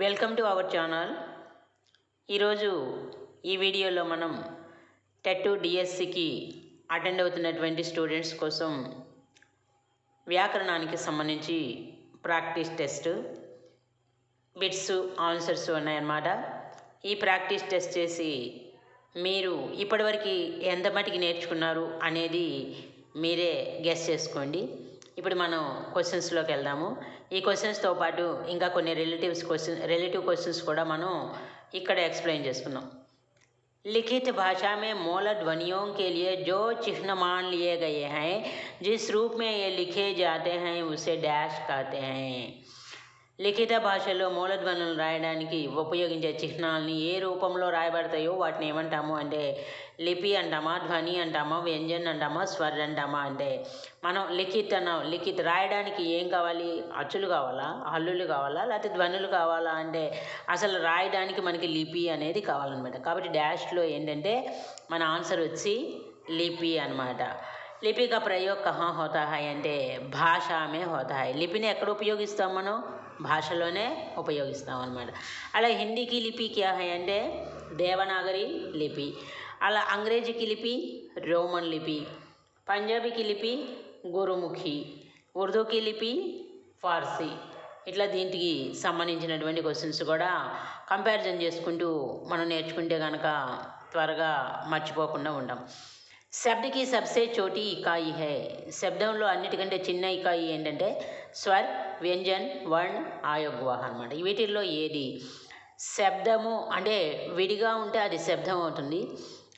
Welcome to our channel. ఈరోజు ఈ వీడియోలో మనం టెట్ డిఎస్సికి అటెండ్ అవుతున్నటువంటి స్టూడెంట్స్ కోసం వ్యాకరణానికి సంబంధించి ప్రాక్టీస్ టెస్ట్ బిట్స్ ఆన్సర్స్ ఉన్నాయన్నమాట. ఈ ప్రాక్టీస్ టెస్ట్ చేసి మీరు ఇప్పటివరకు ఎంత మటుకు నేర్చుకున్నారు అనేది మీరే గెస్ చేసుకోండి. ఇప్పుడు మనం క్వశ్చన్స్లోకి వెళ్దాము ఈ క్వశ్చన్స్తో పాటు ఇంకా కొన్ని రిలేటివ్స్ క్వశ్చన్ రిలేటివ్ క్వశ్చన్స్ కూడా మనం ఇక్కడ ఎక్స్ప్లెయిన్ చేసుకున్నాం लिखित भाषा में मूल ध्वनियों के लिए जो चिन्ह मान लिए गए हैं जिस रूप में ये लिखे जाते हैं उसे डैश कहते हैं లిఖిత భాషలో మూలధ్వనులు రాయడానికి ఉపయోగించే చిహ్నాల్ని ఏ రూపంలో రాయబడతాయో వాటిని ఏమంటాము అంటే లిపి అంటామా ధ్వని అంటామా వ్యంజన్ అంటామా స్వర్ అంటామా అంటే మనం లిఖిత్ లిఖిత్ రాయడానికి ఏం కావాలి? అచ్చులు కావాలా? హల్లులు కావాలా? లేకపోతే ధ్వనులు కావాలా? అంటే అసలు రాయడానికి మనకి లిపి అనేది కావాలన్నమాట. కాబట్టి డాష్లో ఏంటంటే మన ఆన్సర్ వచ్చి లిపి అనమాట లిపిక ప్రయోగ ప్రయోగ్ కహా అంటే భాష మే లిపిని ఎక్కడ ఉపయోగిస్తాం మనం? భాషలోనే ఉపయోగిస్తాం అనమాట అలా హిందీకి లిపి క్యా హై అంటే దేవనాగరి లిపి. అలా అంగ్రేజీకి లిపి రోమన్ లిపి. పంజాబీకి లిపి గురుముఖి. ఉర్దూకి లిపి ఫార్సీ. ఇట్లా దీనికి సంబంధించినటువంటి క్వశ్చన్స్ కూడా కంపారిజన్ చేసుకుంటూ మనం నేర్చుకుంటే కనుక త్వరగా మర్చిపోకుండా ఉంటాం శబ్దకి సబ్సే చోటి ఇకాయి హే. శబ్దంలో అన్నిటికంటే చిన్న ఇకాయి ఏంటంటే స్వర్ వ్యంజన్ వర్ణ్ ఆయోగ్వాహ అనమాట వీటిల్లో ఏది? శబ్దము అంటే విడిగా ఉంటే అది శబ్దం అవుతుంది.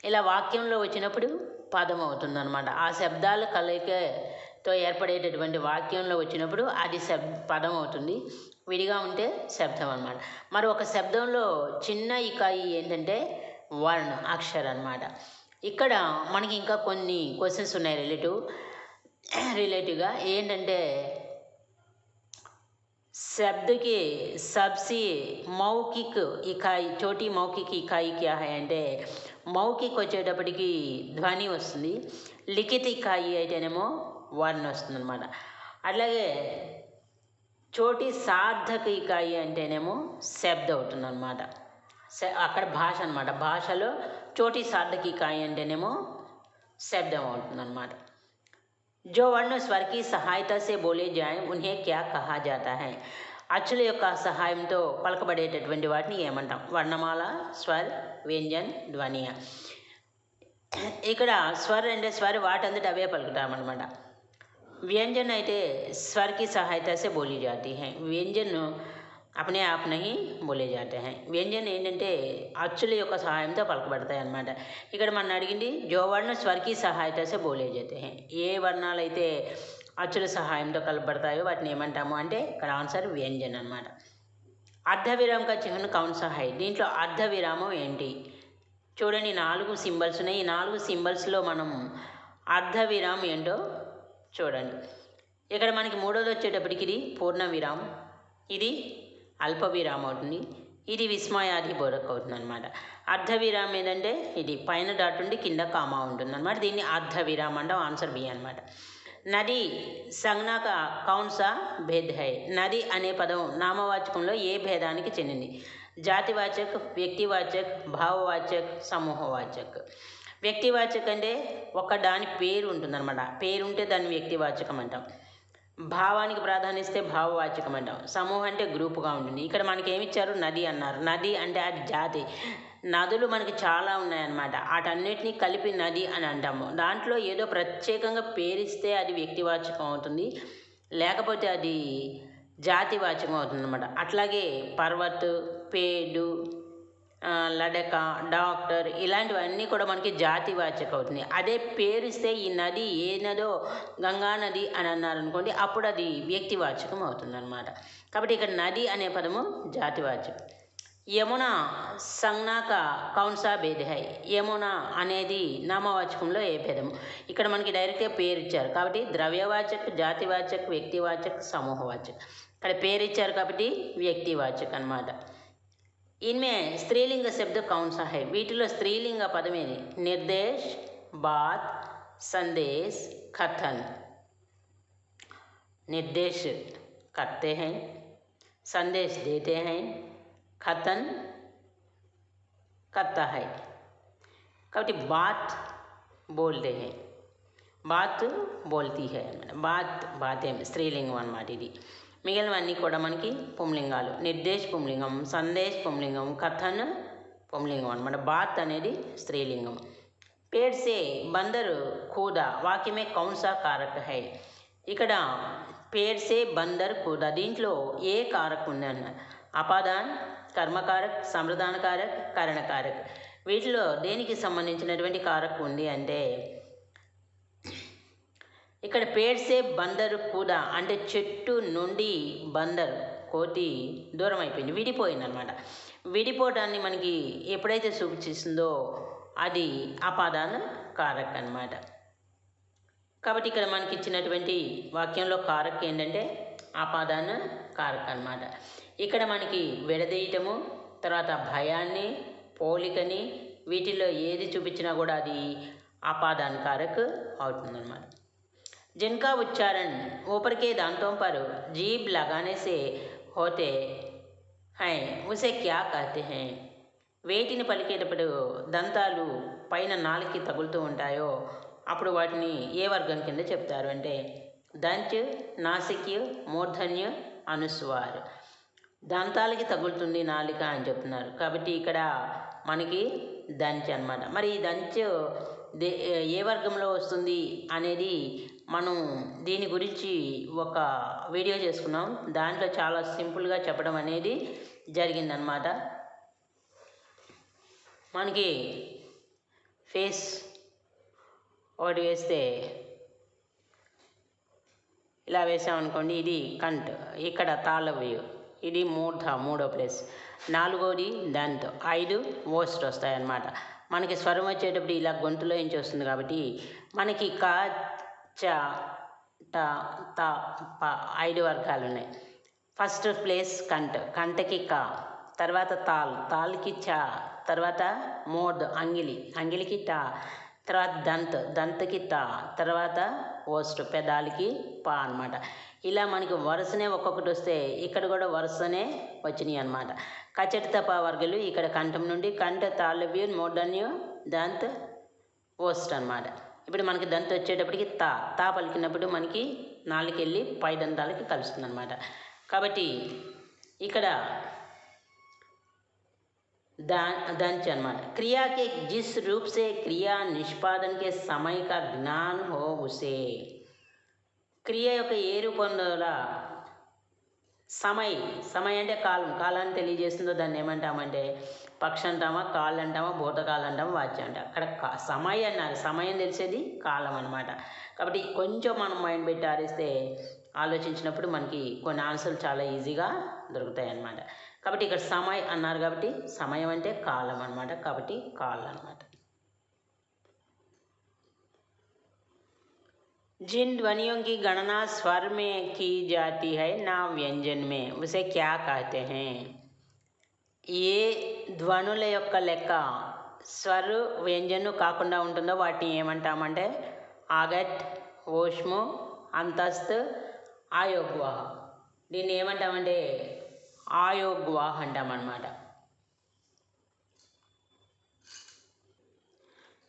ఇలా వాక్యంలో వచ్చినప్పుడు పదం అవుతుంది అనమాట ఆ శబ్దాల కలయికతో ఏర్పడేటటువంటి వాక్యంలో వచ్చినప్పుడు అది శబ్ పదం అవుతుంది. విడిగా ఉంటే శబ్దం అనమాట మరి ఒక శబ్దంలో చిన్న ఇకాయి ఏంటంటే వర్ణ అక్షర్ అనమాట ఇక్కడ మనకి ఇంకా కొన్ని క్వశ్చన్స్ ఉన్నాయి రిలేటివ్ రిలేటివ్గా ఏంటంటే శబ్దకి సబ్సి మౌఖిక్ ఇకాయి చోటి మౌఖిక్ ఇకాయి క్యా హై? అంటే మౌఖిక్ వచ్చేటప్పటికి ధ్వని వస్తుంది లిఖిత ఇకాయి అయితేనేమో వర్ణ వస్తుంది అనమాట అట్లాగే చోటి సార్థక ఇకాయి అంటేనేమో శబ్ద అవుతుంది అనమాట అక్కడ భాష అనమాట భాషలో చోటి సార్థక ఇకాయి అంటేనేమో శబ్దం అవుతుంది అనమాట जो वर्ण स्वर की सहायता से बोले जाएं उन्हें क्या कहा जाता है అచ్చుల యొక్క సహాయంతో పలకబడేటటువంటి వాటిని ఏమంటాం వర్ణమాల స్వర్ వ్యంజన్ ధ్వనియ ఇక్కడ స్వర్ అంటే స్వర్ వాటంతట అవే పలుకుతామన్నమాట వ్యంజన్ అయితే స్వర్కి సహాయత సే బోలి జాతి హై వ్యంజన్ అపనే ఆప్ నహి బోలే వ్యంజన్ ఏంటంటే అచ్చుల యొక్క సహాయంతో పలకబడతాయి అన్నమాట ఇక్కడ మన అడిగింది జో వర్ణ స్వర్కి సహాయత బోలే ఏ వర్ణాలు అయితే అచ్చుల సహాయంతో కలపబడతాయో వాటిని ఏమంటాము అంటే ఇక్కడ ఆన్సర్ వ్యంజన్ అనమాట అర్ధ విరామక చిహ్న కౌన్ సహాయ్ దీంట్లో అర్ధ విరామం ఏంటి చూడండి నాలుగు సింబల్స్ ఉన్నాయి ఈ నాలుగు సింబల్స్లో మనం అర్ధ విరామం ఏంటో చూడండి ఇక్కడ మనకి మూడోది వచ్చేటప్పటికి ఇది పూర్ణ విరామం ఇది అల్పవిరామం అవుతుంది ఇది విస్మయాది బోరక్ అవుతుంది అనమాట అర్ధ విరామం ఇది పైన డాట్ ఉండి కింద కామా ఉంటుంది అనమాట దీన్ని అర్ధ విరామం ఆన్సర్ బి అనమాట నది సంజ్ఞాక కౌన్సా భేద్ హై. నది అనే పదం నామవాచకంలో ఏ భేదానికి చెందింది? జాతివాచక్ వ్యక్తివాచక్ భావవాచక్ సమూహవాచక్. వ్యక్తివాచక్ అంటే ఒక దాని పేరు ఉంటుందన్నమాట. పేరు పేరుంటే దాన్ని వ్యక్తివాచకం అంటాం. భావానికి ప్రాధాన్యస్తే భావవాచకం అంటాం సమూహం అంటే గ్రూపుగా ఉంటుంది. ఇక్కడ మనకి ఏమిచ్చారు నది అన్నారు. నది అంటే అది జాతి. నదులు మనకి చాలా ఉన్నాయన్నమాట. వాటన్నిటినీ కలిపి నది అని అంటాము. దాంట్లో ఏదో ప్రత్యేకంగా పేరిస్తే అది వ్యక్తివాచకం అవుతుంది. లేకపోతే అది జాతివాచకం అవుతుంది అనమాట అట్లాగే పర్వత్ పేడు లడక డాక్టర్ ఇలాంటివన్నీ కూడా మనకి జాతివాచక అవుతుంది. అదే పేరిస్తే ఈ నది ఏ నదో గంగా నది అని అన్నారు అనుకోండి అప్పుడు అది వ్యక్తివాచకం అవుతుంది అనమాట కాబట్టి ఇక్కడ నది అనే పదము జాతివాచకం యమున సంజ్ఞాక కౌన్సా భేద యమున అనేది నామవాచకంలో ఏ భేదము? ఇక్కడ మనకి డైరెక్ట్గా పేరు ఇచ్చారు కాబట్టి ద్రవ్యవాచక్ జాతివాచక్ వ్యక్తివాచక్ సమూహవాచక్. ఇక్కడ పేరు ఇచ్చారు కాబట్టి వ్యక్తివాచక్ అనమాట इनमें स्त्रीलिंग शब्द कौन सा है? वीट स्त्रीलिंग पदमे निर्देश, बात, संदेश, कथन। निर्देश करते हैं, संदेश देते हैं, कथन करता है। कभी बात बोलते हैं। बात बोलती है। बात, बातें, स्त्रीलिंग दी। మిగిలినవన్నీ కూడా మనకి పుంలింగాలు. నిర్దేశ్ పుంలింగం సందేశ్ పుంలింగం కథన్ పుంలింగం అనమాట బాత్ అనేది స్త్రీలింగం. పేడ్ సే బందర్ కూదా వాక్యమే కౌన్సా కారక హై. ఇక్కడ పేడ్ సే బందర్ కూదా దీంట్లో ఏ కారక్ ఉందన్న అపాదాన్ కర్మకారక్ సంప్రదానకారక్ కరణకారక్. వీటిలో దేనికి సంబంధించినటువంటి కారక్ ఉంది అంటే ఇక్కడ పేర్సే బందరు కూడా అంటే చెట్టు నుండి బందర్ కోతి దూరం అయిపోయింది విడిపోయింది అనమాట విడిపోవడాన్ని మనకి ఎప్పుడైతే సూచిస్తుందో అది అపాదాన కారక్ అన్నమాట కాబట్టి ఇక్కడ మనకి ఇచ్చినటువంటి వాక్యంలో కారక్ ఏంటంటే ఆపాదాన కారక్ అన్నమాట ఇక్కడ మనకి విడదీయటము తర్వాత భయాన్ని పోలికని వీటిల్లో ఏది చూపించినా కూడా అది ఆపాదాన కారక్ అవుతుందన్నమాట जिनका उच्चारण ऊपर के दांतों पर जीभ लगाने से होते हैं उसे क्या कहते हैं వేటిని పలికేటప్పుడు దంతాలు పైన నాలుగుకి తగులుతూ ఉంటాయో అప్పుడు వాటిని ఏ వర్గం కింద చెప్తారు అంటే దంచ్ నాసిక్య మూర్ధన్య అనుస్వార్ దంతాలకి తగులుతుంది నాలిక అని చెప్తున్నారు కాబట్టి ఇక్కడ మనకి దంచ్ అన్నమాట మరి ఈ దంచ్ దే ఏ వర్గంలో వస్తుంది అనేది మనం దీని గురించి ఒక వీడియో చేసుకున్నాం. దాంట్లో చాలా సింపుల్గా చెప్పడం అనేది జరిగిందనమాట మనకి ఫేస్ ఒకటి వేస్తే ఇలా వేసామనుకోండి ఇది కంట్ ఇక్కడ తాళవ్యూ ఇది మూర్ధ మూడో ప్లేస్. నాలుగోది దాంతో ఐదు ఓస్ట్ వస్తాయి అన్నమాట మనకి స్వరం వచ్చేటప్పుడు ఇలా గొంతులో నుంచి వస్తుంది కాబట్టి మనకి కా చ ట త ప ఐదు వర్గాలు ఉన్నాయి ఫస్ట్ ప్లేస్ కంట్ కంటకి క తర్వాత తాల్ తాల్కి చ తర్వాత మోడ్ అంగిలి అంగిలికి ట తర్వాత దంత్ దంతకి త తర్వాత ఓస్ట్ పెదాలకి పా అనమాట ఇలా మనకి వరుసనే ఒక్కొక్కటి వస్తే ఇక్కడ కూడా వరుసనే వచ్చినాయి అనమాట కచటి తప వర్గాలు ఇక్కడ కంఠం నుండి కంఠ తాళవ్యూ మోడన్యూ దంత్ ఓస్ట్ అనమాట ఇప్పుడు మనకి దంత వచ్చేటప్పటికి తా తా పలికినప్పుడు మనకి నాలుకెళ్ళి పై దంతాలకి కలుస్తుంది అనమాట కాబట్టి ఇక్కడ దా दंच అనమాట क्रिया के जिस క్రియా నిష్పాదనకే సమయక निष्पादन హో समय క్రియ యొక్క ఏ రూపంలో సమయ సమయ్ అంటే కాలం కాలాన్ని తెలియజేస్తుందో దాన్ని ఏమంటామంటే పక్ష అంటామా కాళ్ళు అంటామా భూతకాలం అంటామా వాచ్యం అంటాం అక్కడ కా- సమయ అన్నారు. సమయం తెలిసేది కాలం అనమాట కాబట్టి కొంచెం మనం మైండ్ పెట్టి ఆరిస్తే ఆలోచించినప్పుడు మనకి కొన్ని ఆన్సర్లు చాలా ఈజీగా దొరుకుతాయి అన్నమాట కాబట్టి ఇక్కడ సమయ అన్నారు కాబట్టి సమయం అంటే కాలం అన్నమాట. కాబట్టి కాళ్ళు అనమాట जिन ध्वनियों की गणना स्वर में की जाती है ना व्यंजन में उसे क्या कहते हैं ఏ ధ్వనుల యొక్క లెక్క స్వరు వ్యంజను కాకుండా ఉంటుందో వాటిని ఏమంటామంటే ఆగట్ ఓష్ము అంతస్త్ ఆయోగ్వాహ దీన్ని ఏమంటామంటే ఆయోగ్వాహ అంటామన్నమాట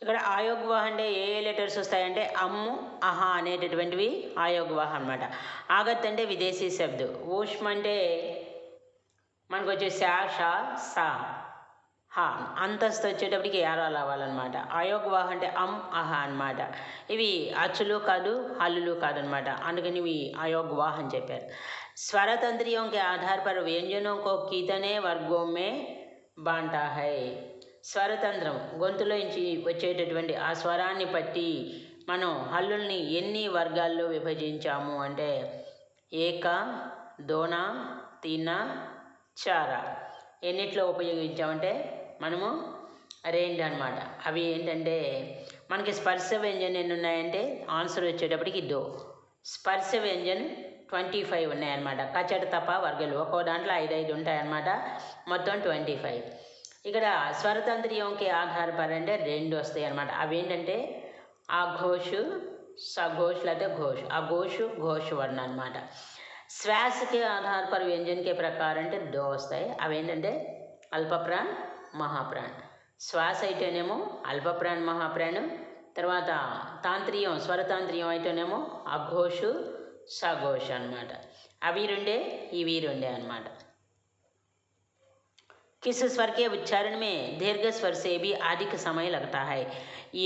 ఇక్కడ ఆయోగ్వాహ అంటే ఏ ఏ లెటర్స్ వస్తాయంటే అమ్ము అహా అనేటటువంటివి ఆయోగ్వాహ అనమాట ఆగత్ అంటే విదేశీ శబ్దు. ఊష్మ అంటే మనకు వచ్చే శా షా హా. అంతస్తు వచ్చేటప్పటికి ఏరాలు అవ్వాలన్నమాట అయోగ్వాహ అంటే అమ్ అహ అనమాట ఇవి అచ్చులు కాదు హల్లులు కాదనమాట అందుకని ఇవి అయోగ్వాహ అని చెప్పారు. స్వరతంత్రియంకి ఆధారపడ వ్యంజనం కో కీతనే వర్గోమే బాంటాహై. స్వరతంత్రం. గొంతులోంచి వచ్చేటటువంటి ఆ స్వరాన్ని బట్టి మనం హల్లుల్ని ఎన్ని వర్గాల్లో విభజించాము అంటే ఏక దోన తిన చార. ఎన్నిట్లో ఉపయోగించామంటే మనము రెండు అనమాట అవి ఏంటంటే మనకి స్పర్శ వ్యంజన్ ఎన్ని ఉన్నాయంటే ఆన్సర్ వచ్చేటప్పటికి దో. స్పర్శ వ్యంజన్ ట్వంటీ ఫైవ్ ఉన్నాయన్నమాట. కచ్చట తప్ప వర్గాలు ఒక్కో దాంట్లో ఐదు ఐదు ఉంటాయన్నమాట. మొత్తం ట్వంటీ ఫైవ్. ఇక్కడ స్వరతంత్రియంకి ఆధారపడంటే రెండు వస్తాయి అనమాట అవేంటంటే ఆ ఘోషు సఘోషు అంటే ఘోష్. ఘోషు ఘోష వర్ణ అనమాట శ్వాసకి ఆధారపడ వ్యంజనకి ప్రకారం అంటే దో వస్తాయి. అవేంటంటే అల్పప్రాణ్ మహాప్రాణ్. శ్వాస అయితేనేమో అల్పప్రాణ్ మహాప్రాణం. తర్వాత తాంత్రియం స్వరతాంత్రియం అయితేనేమో అఘోషు సఘోష్ అనమాట అవి రెండే ఇవి రెండే అనమాట किस स्वर के उच्चारण में దీర్ఘ స్వర से भी अधिक समय लगता है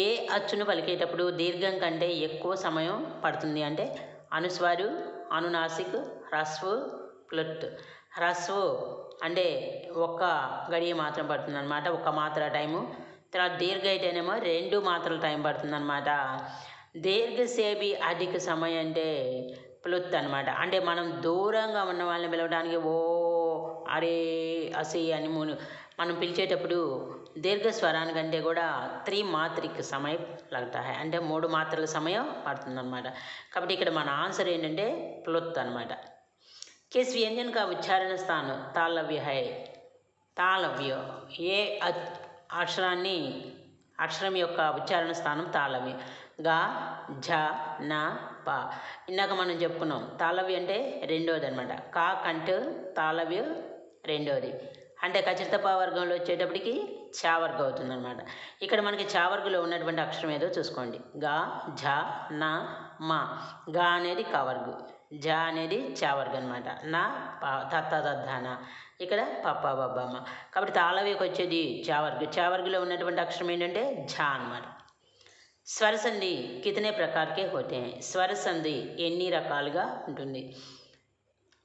ఏ అచ్చును పలికేటప్పుడు దీర్ఘం కంటే ఎక్కువ సమయం పడుతుంది అంటే అనుస్వారు అనునాసిక్ హ్రస్వు ప్లుట్ హ్రస్వు అంటే ఒక్క గడియ మాత్రం పడుతుంది అనమాట ఒక్క మాత్ర టైము తర్వాత దీర్ఘ అయితేనేమో రెండు మాత్రల టైం పడుతుంది అనమాట దీర్ఘ సేబి అధిక సమయం అంటే ప్లుత్ అనమాట అంటే మనం దూరంగా ఉన్న వాళ్ళని పిలవడానికి ఓ అరే అసి అని మూడు మనం పిలిచేటప్పుడు దీర్ఘ స్వరాని కంటే కూడా త్రీ మాత్రిక సమయం లగ్తా హై అంటే మూడు మాత్రల సమయం పడుతుందన్నమాట. కాబట్టి ఇక్కడ మన ఆన్సర్ ఏంటంటే ప్లొత్ అనమాట కిస్ వ్యంజన్ కా ఉచ్చారణ స్థానం తాళవ్య హై తాళవ్య. ఏ అక్షరాన్ని అక్షరం యొక్క ఉచ్చారణ స్థానం తాళవ్య గా ఝ న ప. ఇందాక మనం చెప్పుకున్నాం. తాళవ్య అంటే రెండోది అనమాట కా కంటు తాళవ్య రెండవది అంటే ఖచ్చిత వర్గంలో వచ్చేటప్పటికి చావర్గం అవుతుందన్నమాట. ఇక్కడ మనకి చావర్గులో ఉన్నటువంటి అక్షరం ఏదో చూసుకోండి. గా ఝ నా మా. గా అనేది కవర్గు జ అనేది చావర్గ అనమాట నా ప తత్త దద్దాన ఇక్కడ పప్ప బబ్బమ్మ కాబట్టి తాళవేకి వచ్చేది చావర్గు చావర్గులో ఉన్నటువంటి అక్షరం ఏంటంటే ఝ అనమాట స్వర సంధి కితనే ప్రకారకే హోతే. స్వరసంధి స్వర సంధి ఎన్ని రకాలుగా ఉంటుంది?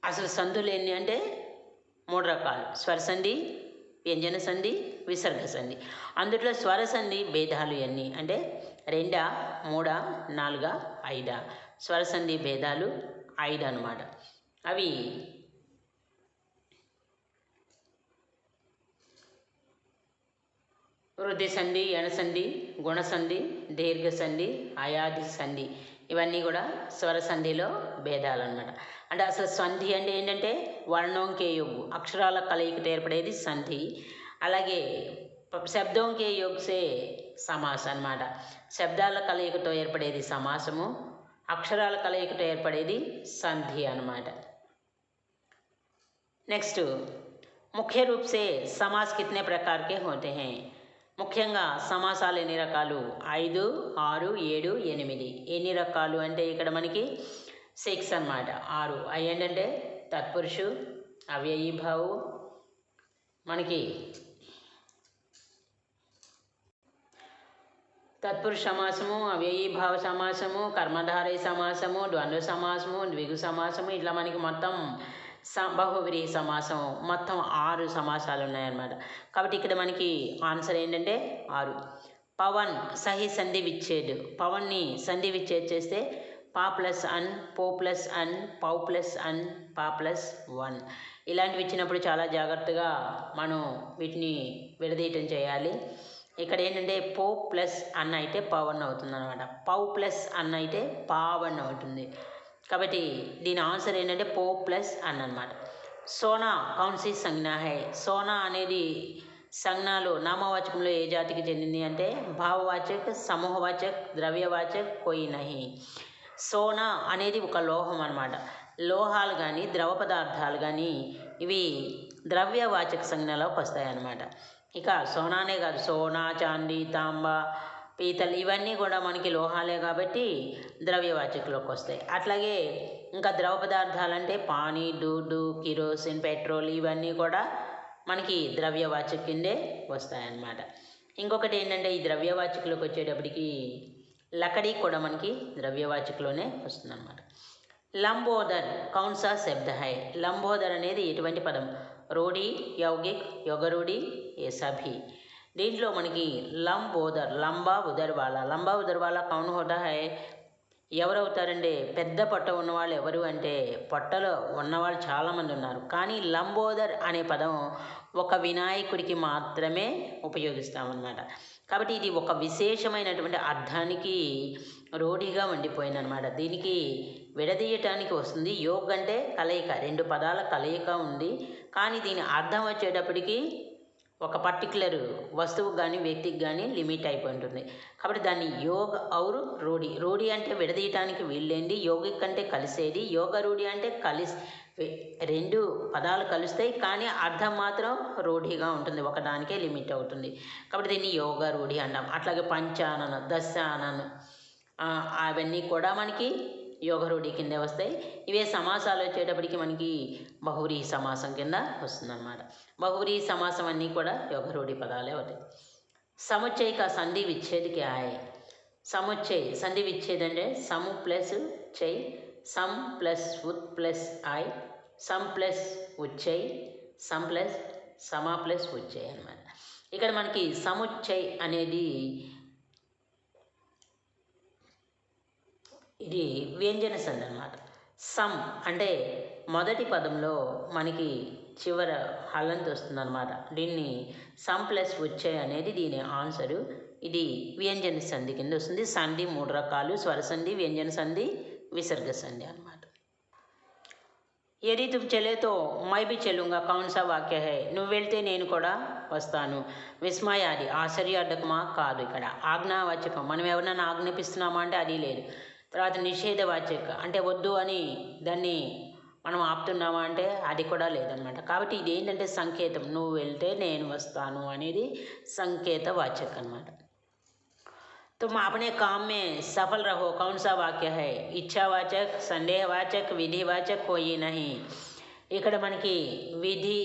అసలు సంధులు ఎన్ని అంటే మూడు రకాలు. స్వర సంధి వ్యంజన సంధి విసర్గ సంధి. అందుట్లో స్వర సంధి భేదాలు ఎన్ని? అంటే రెండా మూడా నాలుగా ఐదా. స్వర సంధి భేదాలు ఐదు అనమాట అవి వృద్ధి సంధి ఎణసంధి గుణసంధి దీర్ఘ సంధి అయాది సంధి. ఇవన్నీ కూడా స్వర సంధిలో భేదాలు అనమాట అంటే అసలు సంధి అంటే ఏంటంటే వర్ణంకే యోగు అక్షరాల కలయికతో ఏర్పడేది సంధి. అలాగే శబ్దంకే యోగ్సే సమాస అనమాట శబ్దాల కలయికతో ఏర్పడేది సమాసము అక్షరాల కలయికతో ఏర్పడేది సంధి అనమాట నెక్స్ట్ ముఖ్య రూప్సే సమాస్ समास कितने హోతే होते हैं ముఖ్యంగా సమాసాలు ఎన్ని రకాలు? ఐదు ఆరు ఏడు ఎనిమిది. ఎన్ని రకాలు అంటే ఇక్కడ మనకి సిక్స్ అన్నమాట. ఆరు. అవి ఏంటంటే తత్పురుషు అవ్యయీభావు మనకి తత్పురుష సమాసము అవ్యయీభావ సమాసము కర్మధారయ సమాసము ద్వంద్వ సమాసము ద్విగు సమాసము ఇట్లా మనకి మొత్తం స సమాసం మొత్తం ఆరు సమాసాలు ఉన్నాయన్నమాట కాబట్టి ఇక్కడ మనకి ఆన్సర్ ఏంటంటే ఆరు. పవన్ సహి సంధి విచ్ఛేద్. పవన్ని సంధి విచ్ఛేద్ చేస్తే పా ప్లస్ అన్ పో ప్లస్ అన్ పౌ ప్లస్ అన్ పా ప్లస్ వన్. ఇలాంటివి ఇచ్చినప్పుడు చాలా జాగ్రత్తగా మనం వీటిని విడదీయటం చేయాలి. ఇక్కడ ఏంటంటే పో ప్లస్ అన్న అయితే పవన్ అవుతుంది అనమాట పౌ ప్లస్ అన్న అయితే పావన్ అవుతుంది. కాబట్టి దీని ఆన్సర్ ఏంటంటే పో ప్లస్ అన్ అనమాట సోనా కౌన్సీ సంజ్ఞ హై. సోనా అనేది సంజ్ఞాలు నామవాచకంలో ఏ జాతికి చెందింది అంటే భావవాచక్ సమూహవాచక్ ద్రవ్యవాచక్ కోయి నహి. సోనా అనేది ఒక లోహం అనమాట లోహాలు కానీ ద్రవ పదార్థాలు కానీ ఇవి ద్రవ్యవాచక సంజ్ఞలోకి వస్తాయి అన్నమాట ఇక సోనానే కాదు. సోనా చాందీ తాంబ పీతలు ఇవన్నీ కూడా మనకి లోహాలే కాబట్టి ద్రవ్యవాచకులోకి వస్తాయి అట్లాగే ఇంకా ద్రవ పదార్థాలు అంటే పానీ దూడు కిరోసిన్ పెట్రోల్ ఇవన్నీ కూడా మనకి ద్రవ్యవాచక కిందే వస్తాయన్నమాట. ఇంకొకటి ఏంటంటే ఈ ద్రవ్యవాచకులకు వచ్చేటప్పటికి లకడీ కూడా మనకి ద్రవ్యవాచకులోనే వస్తుందన్నమాట. లంబోదర్ కౌన్సా శబ్ద హై లంబోదర్ అనేది ఎటువంటి పదం? రూఢి యౌగిక్ యొగరూఢి ఏ సభి దీంట్లో మనకి లంబోదర్ లంబా ఉదర్వాల. లంబా ఉదర్వాల కౌన్ హోదా హై. ఎవరవుతారంటే పెద్ద పొట్ట ఉన్నవాళ్ళు ఎవరు అంటే పొట్టలో ఉన్నవాళ్ళు చాలామంది ఉన్నారు. కానీ లంబోదర్ అనే పదం ఒక వినాయకుడికి మాత్రమే ఉపయోగిస్తామన్నమాట. కాబట్టి ఇది ఒక విశేషమైనటువంటి అర్థానికి ఉండిపోయింది ఉండిపోయిందనమాట దీనికి విడదీయటానికి వస్తుంది. యోగ్ అంటే కలయిక. రెండు పదాల కలయిక ఉంది. కానీ దీని అర్థం వచ్చేటప్పటికి ఒక పర్టికులర్ వస్తువు కానీ వ్యక్తికి కానీ లిమిట్ అయిపోయి ఉంటుంది. కాబట్టి దాన్ని యోగ ఔరు రూఢి. రూఢి అంటే విడదీయటానికి వీళ్ళేండి యోగిక్ అంటే కలిసేది. యోగ రూఢి అంటే కలిసి రెండు పదాలు కలుస్తాయి కానీ అర్థం మాత్రం రూఢిగా ఉంటుంది. ఒకదానికే లిమిట్ అవుతుంది. కాబట్టి దీన్ని యోగ రూఢి అంటాం అట్లాగే పంచానన దశానన అవన్నీ కూడా మనకి యోగరూఢి కిందే వస్తాయి. ఇవే సమాసాలు వచ్చేటప్పటికి మనకి బహువ్రీహి సమాసం కింద వస్తుందన్నమాట. బహువ్రీహి సమాసం అన్నీ కూడా యోగరూఢి పదాలే అవుతాయి. సముచ్చయిక సంధి విచ్ఛేదికి ఆయ్. సముచ్చయ్ సంధి విచ్ఛేద అంటే సము ప్లస్ చై సమ్ ప్లస్ ఉత్ ప్లస్ ఐ సమ్ ప్లస్ ఉచ్చై సమ్ ప్లస్ సమా ప్లస్ ఉచ్చై అనమాట ఇక్కడ మనకి సముచ్చై అనేది ఇది వ్యంజన సంధి అనమాట సమ్ అంటే మొదటి పదంలో మనకి చివర హలంత్ వస్తుందన్నమాట. దీన్ని సమ్ ప్లస్ వచ్చాయి అనేది దీని ఆన్సరు. ఇది వ్యంజన సంధి కింద వస్తుంది. సంధి మూడు రకాలు. స్వర సంధి వ్యంజన సంధి విసర్గ సంధి అనమాట యది తుమ్ చెలేతో మైబి మై బి చెల్లుంగా కౌన్ వాక్య హై. నువ్వు వెళ్తే నేను కూడా వస్తాను. విస్మయాది ఆశ్చర్యార్థకమా కాదు ఇక్కడ. ఆజ్ఞావాచకం. మనం ఎవరినైనా ఆజ్ఞాపిస్తున్నామా అంటే అది లేదు. తర్వాత నిషేధవాచక అంటే వద్దు అని దాన్ని మనం ఆపుతున్నామా అంటే అది కూడా లేదనమాట కాబట్టి ఇది ఏంటంటే సంకేతం నువ్వు వెళ్తే నేను వస్తాను అనేది సంకేత వాచక అనమాట तुम अपने काम में सफल रहो कौन सा वाक्य है ఇచ్ఛావాచక్ సందేహవాచక్ విధివాచక్ కోయి నహి ఇక్కడ మనకి విధి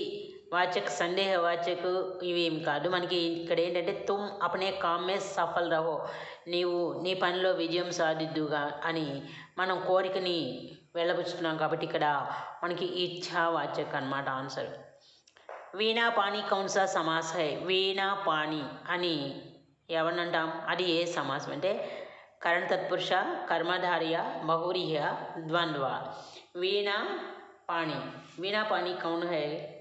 వాచక్ సందేహవాచక్ ఇవి ఏం కాదు. మనకి ఇక్కడ ఏంటంటే తుమ్ అపనే కామ్ సఫల్ రహో. నీవు నీ పనిలో విజయం సాధిద్దుగా అని మనం కోరికని వెళ్ళబుచ్చుతున్నాం కాబట్టి ఇక్కడ మనకి ఇచ్ఛావాచక్ అన్నమాట ఆన్సర్. వీణా పాణి కౌన్సా సమాస్. హై వీణా పాణి అని ఎవరినంటాం? అది ఏ సమాసం అంటే కరణ తత్పురుష కర్మధార్య బహురీయ ద్వంద్వ. వీణా పాణి. వీణా పాణి కౌన్ హై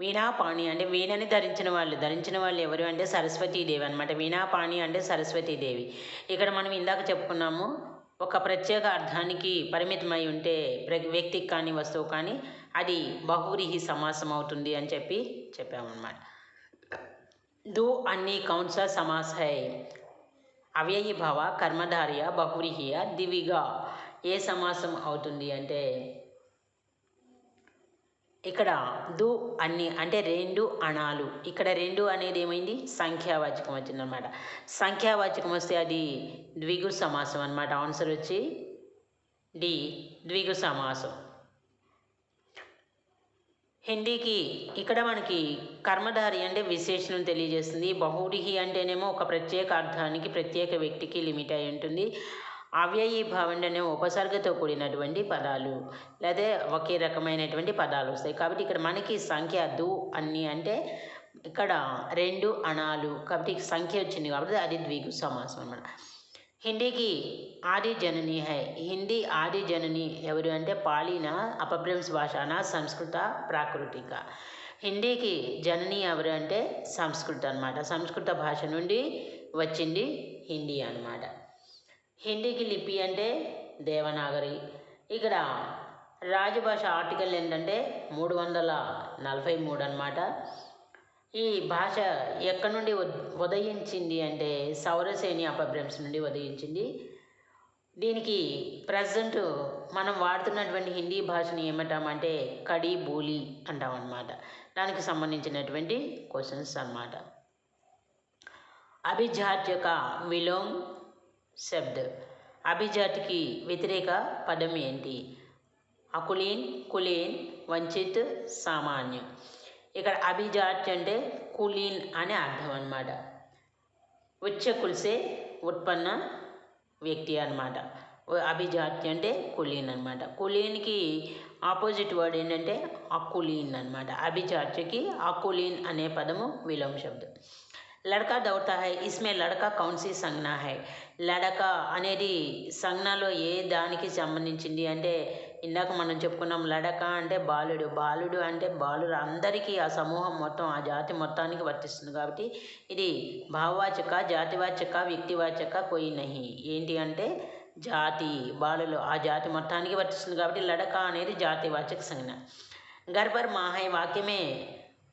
వీణాపాణి అంటే వీణని ధరించిన వాళ్ళు. ధరించిన వాళ్ళు ఎవరు అంటే సరస్వతీదేవి అనమాట వీణాపాణి అంటే సరస్వతీదేవి. ఇక్కడ మనం ఇందాక చెప్పుకున్నాము ఒక ప్రత్యేక అర్థానికి పరిమితమై ఉంటే ప్ర- వ్యక్తికి కానీ వస్తువు కానీ అది బహువ్రీహి సమాసం అవుతుంది అని చెప్పి చెప్పామన్నమాట. దు అన్ని కౌన్స సమాస. హై అవ్యయి భవ కర్మధార్య బహువ్రీహియ దివిగా ఏ సమాసం అవుతుంది అంటే ఇక్కడ దు అన్ని అంటే రెండు అణాలు. ఇక్కడ రెండు అనేది ఏమైంది? సంఖ్యావాచకం వచ్చిందనమాట సంఖ్యావాచకం వస్తే అది ద్విగు సమాసం అనమాట ఆన్సర్ వచ్చి డి ద్విగు సమాసం. హిందీకి ఇక్కడ మనకి కర్మధారి అంటే విశేషణం తెలియజేస్తుంది. బహుడిహి అంటేనేమో ఒక ప్రత్యేక అర్థానికి ప్రత్యేక వ్యక్తికి లిమిట్ అయి ఉంటుంది. అవ్యయీ భావంలోనే ఉపసర్గతో కూడినటువంటి పదాలు లేదా ఒకే రకమైనటువంటి పదాలు వస్తాయి. కాబట్టి ఇక్కడ మనకి సంఖ్య దు అన్ని అంటే ఇక్కడ రెండు అణాలు. కాబట్టి సంఖ్య వచ్చింది కాబట్టి అది ద్విగు సమాసం అన్నమాట. హిందీకి ఆది జనని హై. హిందీ ఆది జనని ఎవరు అంటే పాలిన అపభ్రంశ భాషాన సంస్కృత ప్రాకృతిక. హిందీకి జనని ఎవరు అంటే సంస్కృత అన్నమాట. సంస్కృత భాష నుండి వచ్చింది హిందీ అనమాట హిందీకి లిపి అంటే దేవనాగరి. ఇక్కడ రాజభాష ఆర్టికల్ ఏంటంటే మూడు వందల నలభై మూడు అనమాట ఈ భాష ఎక్కడి నుండి ఉద్- ఉదయించింది అంటే సౌరసేని అపభ్రంశం నుండి ఉదయించింది. దీనికి ప్రజెంట్ మనం వాడుతున్నటువంటి హిందీ భాషని ఏమంటామంటే కడి బూలి అంటాం అన్నమాట దానికి సంబంధించినటువంటి క్వశ్చన్స్ అనమాట అభిజాత్య का విలోమ్ శబ్ద్. అభిజాతికి వ్యతిరేక పదం ఏంటి? అకులీన్ కులీన్ వంచిత్ సామాన్యం. ఇక్కడ అభిజాతి అంటే కులీన్ అనే అర్థం అన్నమాట. ఉచ్చ కులిసే ఉత్పన్న వ్యక్తి అన్నమాట. అభిజాతి అంటే కులీన్ అన్నమాట. కులీన్కి ఆపోజిట్ వర్డ్ ఏంటంటే అకులీన్ అనమాట అభిజాత్యకి అకులీన్ అనే పదము విలోమ శబ్దం. లడకా దౌడతా హై ఇస్మే లడకా కౌన్సీ సంజ్ఞ హై లడక అనేది సంజ్ఞలో ఏ దానికి సంబంధించింది అంటే ఇందాక మనం చెప్పుకున్నాం లడక అంటే బాలుడు బాలుడు అంటే బాలుడు అందరికీ ఆ సమూహం మొత్తం ఆ జాతి మొత్తానికి వర్తిస్తుంది కాబట్టి ఇది భావవాచక జాతివాచక వ్యక్తివాచక కొయి నహి ఏంటి అంటే జాతి బాలులు ఆ జాతి మొత్తానికి వర్తిస్తుంది కాబట్టి లడక అనేది జాతివాచక సంజ్ఞ గర్భర్ మాహై వాక్యమే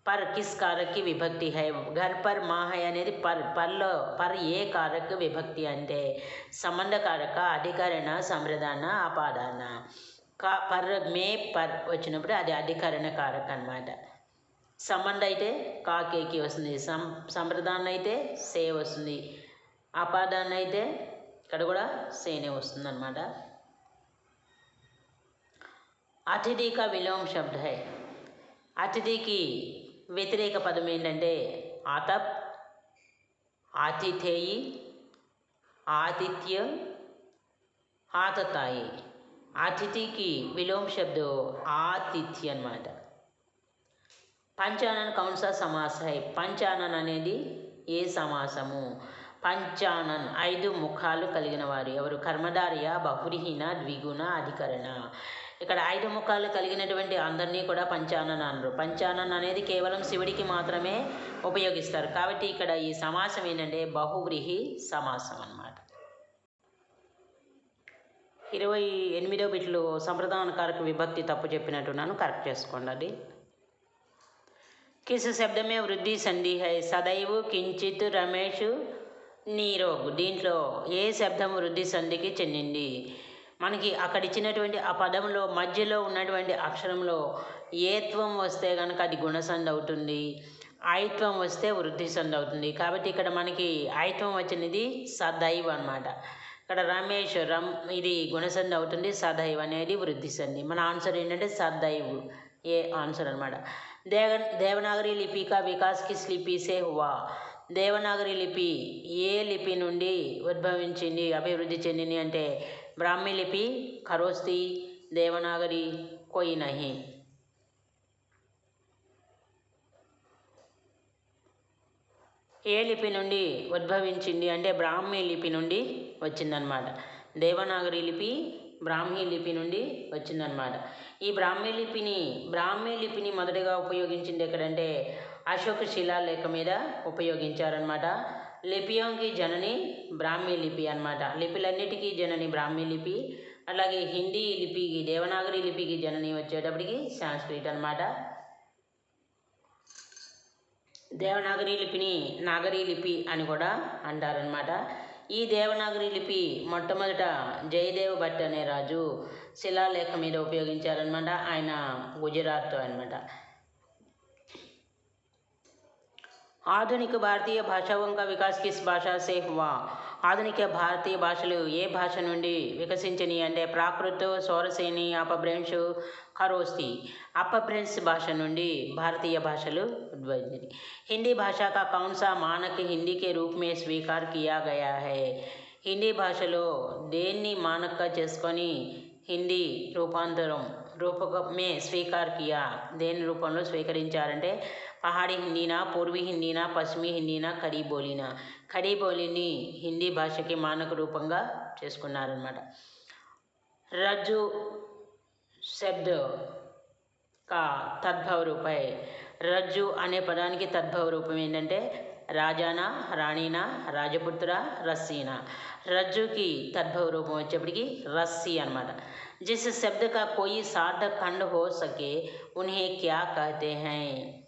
పర్ కిస్ కారక్కి విభక్తి హై. ఘర్ పర్ మా హై అనేది పర్ పర్లో పర్ ఏ కారక్ విభక్తి అంటే సంబంధ కారక అధికరణ సంప్రదాన అపాదాన. కా పర్ మే పర్ వచ్చినప్పుడు అది అధికరణ కారక అనమాట సంబంధ అయితే కాకేకి వస్తుంది. సం సంప్రదాన అయితే సే వస్తుంది. అపాదాన అయితే ఇక్కడ కూడా సేనే వస్తుంది అనమాట అతిథి కా విలోమ శబ్ద హై. అతిథికి వ్యతిరేక పదం ఏంటంటే ఆతప్ ఆతిథేయి ఆతిథ్య ఆతతాయి. అతిథికి విలోమ శబ్దం ఆతిథ్య అనమాట పంచానన్ కౌన్సా సమాసాయి పంచానన్ అనేది ఏ సమాసము? పంచానన్ ఐదు ముఖాలు కలిగిన వారు ఎవరు? కర్మధారియ బహురిహీన ద్విగుణ అధికరణ. ఇక్కడ ఐదు ముఖాలు కలిగినటువంటి అందరినీ కూడా పంచానన్ అనరు. పంచానన్ అనేది కేవలం శివుడికి మాత్రమే ఉపయోగిస్తారు. కాబట్టి ఇక్కడ ఈ సమాసం ఏంటంటే బహువ్రీహి సమాసం అనమాట ఇరవై ఎనిమిదో బిట్లు సంప్రదానకారక విభక్తి తప్పు చెప్పినట్టున్నాను. కరెక్ట్ చేసుకోండి అది. కిసు శబ్దమే వృద్ధి సంధి హై సదైవు కించిత్ రమేష్ నీరోగ్. దీంట్లో ఏ శబ్దం వృద్ధి సంధికి చెందింది? మనకి అక్కడ ఇచ్చినటువంటి ఆ పదంలో మధ్యలో ఉన్నటువంటి అక్షరంలో ఏత్వం వస్తే కనుక అది గుణసంధి అవుతుంది ఐత్వం వస్తే వృద్ధి సంధి అవుతుంది. కాబట్టి ఇక్కడ మనకి ఐత్వం వచ్చినది సదైవ్ అనమాట ఇక్కడ రమేష్ రమ్ ఇది గుణసంధి అవుతుంది సదైవ్ అనేది వృద్ధి సంధి మన ఆన్సర్ ఏంటంటే సదైవ్ ఏ ఆన్సర్ అనమాట దేవ దేవనాగరి లిపి కా వికాస్ కిస్ లిపి సే హువా. దేవనాగరి లిపి ఏ లిపి నుండి ఉద్భవించింది అభివృద్ధి చెందింది అంటే బ్రాహ్మీ లిపి ఖరోస్తి దేవనాగరి కోయి నహి ఏ లిపి నుండి ఉద్భవించింది అంటే బ్రాహ్మీ లిపి నుండి వచ్చిందనమాట దేవనాగరి లిపి బ్రాహ్మీ లిపి నుండి వచ్చిందనమాట ఈ బ్రాహ్మీ లిపిని బ్రాహ్మీ లిపిని మొదటగా ఉపయోగించింది ఎక్కడంటే అశోక శిలాలేఖ మీద ఉపయోగించారనమాట లిపియంకి జనని బ్రాహ్మీ లిపి అనమాట లిపిలన్నిటికీ జనని బ్రాహ్మీ లిపి అలాగే హిందీ లిపికి దేవనాగరి లిపికి జనని వచ్చేటప్పటికి సాంస్క్రిట్ అనమాట దేవనాగరి లిపిని నాగరి లిపి అని కూడా అంటారనమాట ఈ దేవనాగరి లిపి మొట్టమొదట జయదేవ్ భట్ అనే రాజు శిలాలేఖ మీద ఉపయోగించారనమాట ఆయన గుజరాత్తో అనమాట ఆధునిక భారతీయ భాషావం వికాస్ కిస్ భాషా సే హువా. ఆధునిక భారతీయ భాషలు ఏ భాష నుండి వికసించని అంటే ప్రాకృత సోరసేని అపభ్రంశ్ కరోస్తి. అపభ్రంశ్ భాష నుండి భారతీయ భాషలు ఉద్భవించింది హిందీ భాష కా కౌన్ సా మానక్ హిందీ కే స్వీకార్ కియా గయా హే. హిందీ భాషలో దేన్ని మానక్గా చేసుకొని హిందీ రూపాంతరం రూపకమే స్వీకార్ కియా దేని రూపంలో స్వీకరించారంటే పహాడీ హిందీనా పూర్వీ హిందీనా పశ్చిమీ హిందీనా ఖడీ బోలీనా ఖడీ బోలీని హిందీ భాషకి మానక రూపంగా చేసుకున్నారనమాట రజ్జు శబ్ద కా తద్భవ రూపై రజ్జు అనే పదానికి తద్భవ రూపం ఏంటంటే రాజానా రాణీనా రాజపుత్ర రస్సీనా రజ్జుకి తద్భవ రూపం వచ్చేప్పటికి రస్సీ అనమాట जिस शब्द का कोई सार्थक खंड हो सके उन्हें क्या कहते हैं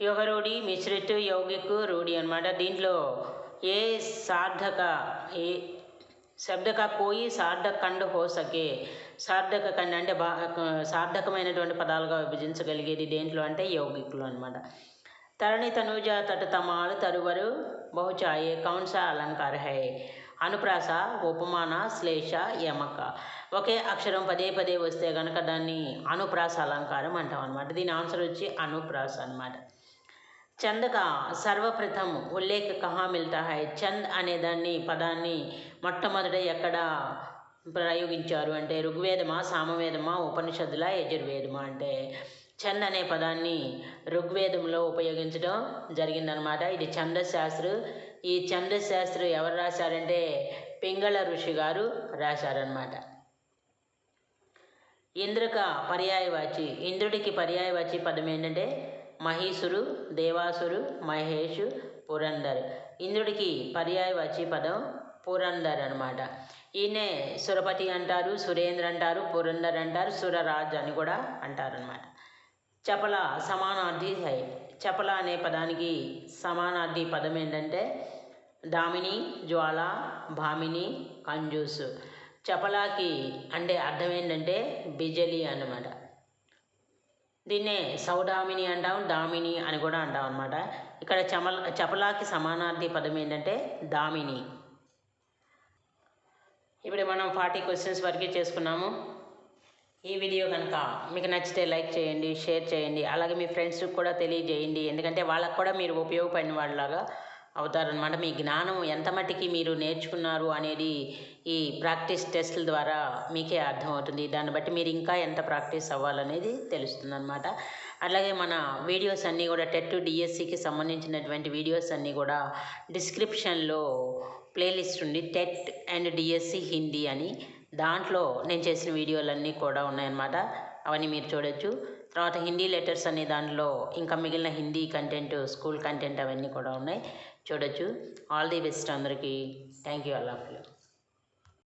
యోగ రూఢి మిశ్రిత్ యౌగిక్ రూఢి అనమాట దీంట్లో ఏ సార్థక ఏ శబ్దక కోయి సార్థక ఖండ్ హో సకే సార్థక ఖండ్ అంటే బా సార్థకమైనటువంటి పదాలుగా విభజించగలిగేది దేంట్లో అంటే యౌగికులు అనమాట తరణి తనుజ తట తమాలు తరువరు బహుచాయే కౌన్స అలంకార హై అనుప్రాస ఉపమాన శ్లేష యమక. ఒకే అక్షరం పదే పదే వస్తే కనుక దాన్ని అనుప్రాస అలంకారం అంటాం అనమాట దీని ఆన్సర్ వచ్చి అనుప్రాస అనమాట చంద్ కా సర్వప్రథం ఉల్లేఖ కహా మిల్తా హై. చంద్ అనే దాన్ని పదాన్ని మొట్టమొదట ఎక్కడ ప్రయోగించారు అంటే ఋగ్వేదమా సామవేదమా ఉపనిషత్తుల యజుర్వేదమా అంటే చంద్ అనే పదాన్ని ఋగ్వేదంలో ఉపయోగించడం జరిగిందనమాట. ఇది చంద్రశాస్త్ర ఈ చంద్రశాస్త్ర ఎవరు రాశారంటే పింగళ ఋషి గారు రాశారనమాట. ఇంద్రక పర్యాయవాచి ఇంద్రుడికి పర్యాయవాచి పదం ఏంటంటే మహీసురు దేవాసురు మహేషు పురందర్. ఇంద్రుడికి పర్యాయవాచి పదం పురందర్ అనమాట ఈయనే సురపతి అంటారు సురేంద్ర అంటారు పురందర్ అంటారు సురరాజ్ అని కూడా అంటారనమాట చపల సమానార్థి హై. చపల అనే పదానికి సమానార్థి పదం ఏంటంటే దామిని జ్వాల భామిని కంజూస్. చపలాకి అంటే అర్థం ఏంటంటే బిజలి అన్నమాట. దీన్నే సౌడామిని అంటాం దామిని అని కూడా అంటాం అనమాట ఇక్కడ చమల చపలాకి సమానార్థి పదం ఏంటంటే దామిని ఇప్పుడు మనం ఫార్టీ క్వశ్చన్స్ వరకే చేసుకున్నాము. ఈ వీడియో కనుక మీకు నచ్చితే లైక్ చేయండి షేర్ చేయండి అలాగే మీ ఫ్రెండ్స్కి కూడా తెలియజేయండి. ఎందుకంటే వాళ్ళకు కూడా మీరు ఉపయోగపడిన వాళ్ళలాగా అవుతారనమాట మీ జ్ఞానం ఎంత మట్టికి మీరు నేర్చుకున్నారు అనేది ఈ ప్రాక్టీస్ టెస్ట్ల ద్వారా మీకే అర్థమవుతుంది. దాన్ని బట్టి మీరు ఇంకా ఎంత ప్రాక్టీస్ అవ్వాలనేది తెలుస్తుంది అనమాట అలాగే మన వీడియోస్ అన్నీ కూడా టెట్ డిఎస్సికి సంబంధించినటువంటి వీడియోస్ అన్నీ కూడా డిస్క్రిప్షన్లో ప్లేలిస్ట్ ఉంది. టెట్ అండ్ డిఎస్సి హిందీ అని. దాంట్లో నేను చేసిన వీడియోలన్నీ కూడా ఉన్నాయన్నమాట. అవన్నీ మీరు చూడొచ్చు. తర్వాత హిందీ లెటర్స్ అనే దాంట్లో ఇంకా మిగిలిన హిందీ కంటెంట్ స్కూల్ కంటెంట్ అవన్నీ కూడా ఉన్నాయి. చూడొచ్చు. ఆల్ ది బెస్ట్ అందరికీ. Thank you అల్లాఫ్లో